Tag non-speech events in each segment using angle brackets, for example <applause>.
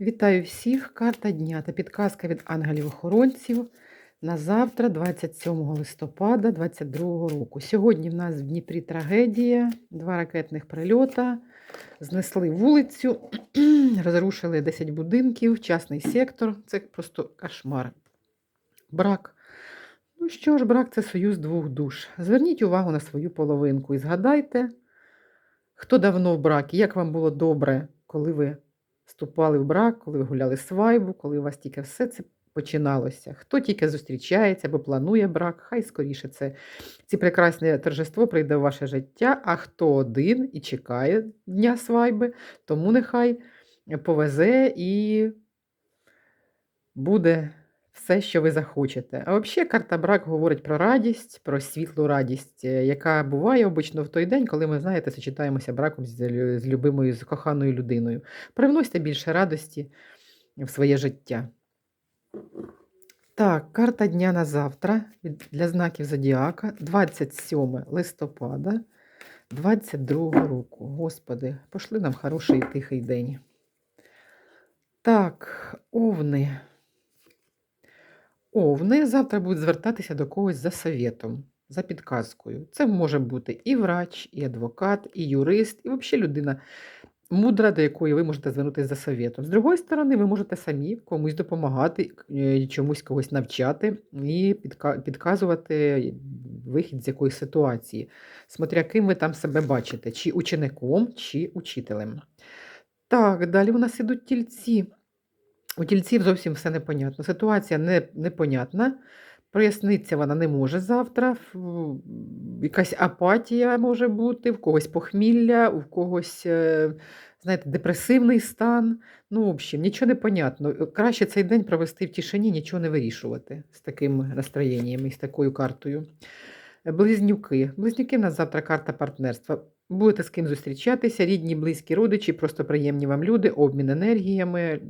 Вітаю всіх! Карта дня та підказка від ангелів-охоронців на завтра, 27 листопада 2022 року. Сьогодні в нас в Дніпрі трагедія, два ракетних прильота, знесли вулицю, <clears throat> розрушили 10 будинків, частний сектор. Це просто кошмар. Брак. Ну що ж, брак це союз двох душ. Зверніть увагу на свою половинку і згадайте, хто давно в бракі, як вам було добре, коли ви вступали в брак, коли ви гуляли свайбу, коли у вас тільки все це починалося. Хто тільки зустрічається або планує брак, хай скоріше це ці прекрасне торжество прийде в ваше життя, а хто один і чекає дня свайби, тому нехай повезе і буде все, що ви захочете. А взагалі карта брак говорить про радість, про світлу радість, е, яка буває обично в той день, коли ми, знаєте, сочетаємося браком з, з любимою, з коханою людиною. Привносьте більше радості в своє життя. Так, карта дня на завтра для знаків Зодіака 27 листопада 22 року. Господи, пошли нам хороший і тихий день. Так, овни. Овни завтра будуть звертатися до когось за советом, за підказкою. Це може бути і врач, і адвокат, і юрист, і взагалі людина мудра, до якої ви можете звернутися за советом. З другої сторони, ви можете самі комусь допомагати, е, чомусь когось навчати і підказувати вихід з якоїсь ситуації, смотря ким ви там себе бачите, чи учеником, чи учителем. Так, далі у нас ідуть тільці. У тільців зовсім все непонятно. Ситуація не, непонятна. Проясниться вона не може завтра. Якась апатія може бути, в когось похмілля, у когось, е, знаєте, депресивний стан. Ну, в общем, нічого не понятно. Краще цей день провести в тишині, нічого не вирішувати з таким настроєнням і з такою картою. Е, Близнюки. Близнюки в нас завтра карта партнерства. Будете з ким зустрічатися, рідні, близькі родичі, просто приємні вам люди, обмін енергіями.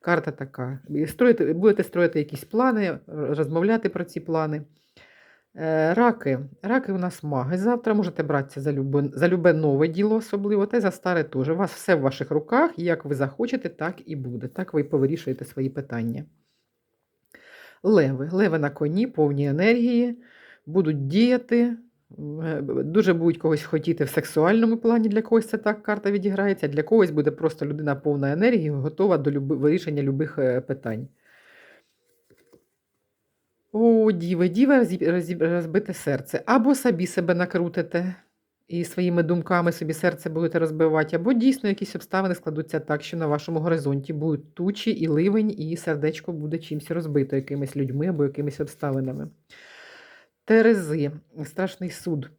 Карта така. Строїте, будете строїти якісь плани, розмовляти про ці плани. Е, Раки. Раки у нас маги. Завтра можете братися за любе, за любе нове діло, особливо, та й за старе теж. У вас все в ваших руках, як ви захочете, так і буде. Так ви повирішуєте свої питання. Леви. Леви на коні, повні енергії, будуть діяти. Е, Дуже будуть когось хотіти в сексуальному плані, для когось це так карта відіграється, для когось буде просто людина повна енергії, готова до люби, вирішення любих е, питань. О, розі- розі- розбите серце. Або собі себе накрутите і своїми думками собі серце будете розбивати, або дійсно якісь обставини складуться так, що на вашому горизонті будуть тучі і ливень, і сердечко буде чимось розбито, якимись людьми або якимись обставинами. Терези, страшний суд.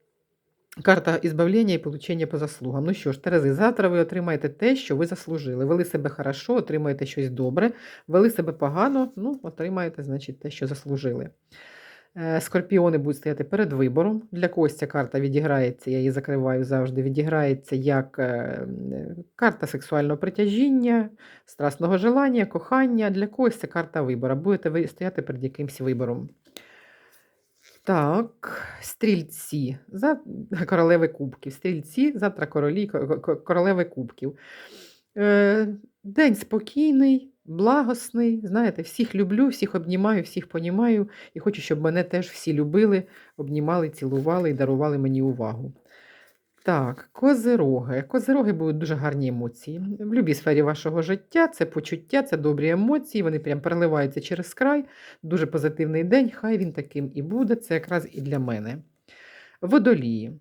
Карта ізбавлення і получення по заслугам. Ну що ж, Терези, завтра ви отримаєте те, що ви заслужили. Вели себе хорошо, отримаєте щось добре. Вели себе погано, ну, отримаєте, значить, те, що заслужили. Е, Скорпіони будуть стояти перед вибором. Для когось ця карта відіграється, я її закриваю завжди. Відіграється як е, карта сексуального притяжіння, страсного желання, кохання. Для когось це карта вибору. Будете ви стояти перед якимсь вибором. Так, стрільці. За <laughs> королеви кубків. Стрільці, завтра королі, ко- ко- королеви кубків. Е, день спокійний, благосний. Знаєте, всіх люблю, всіх обнімаю, всіх понімаю. І хочу, щоб мене теж всі любили, обнімали, цілували і дарували мені увагу. Так, козироги. Козироги будуть дуже гарні емоції. В будь-якій сфері вашого життя це почуття, це добрі емоції, вони прям переливаються через край. Дуже позитивний день, хай він таким і буде. Це якраз і для мене. Водолії.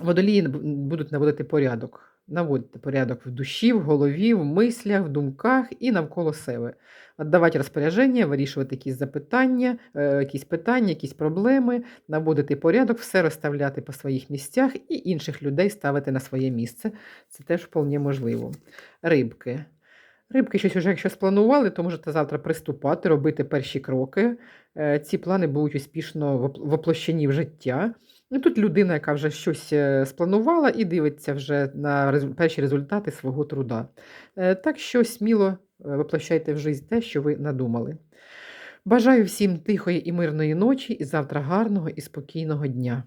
Водолії будуть наводити порядок. Наводити порядок в душі, в голові, в мислях, в думках і навколо себе. Давати розпорядження, вирішувати якісь запитання, е, якісь питання, якісь проблеми, наводити порядок, все розставляти по своїх місцях і інших людей ставити на своє місце. Це теж вполне можливо. Рибки. Рибки щось уже якщо спланували, то можете завтра приступати, робити перші кроки. Е, Ці плани будуть успішно воплощені в життя. І тут людина, яка вже щось е, спланувала і дивиться вже на перші результати свого труда. Е, Так що сміло воплощайте в життя те, що ви надумали. Бажаю всім тихої і мирної ночі і завтра гарного і спокійного дня.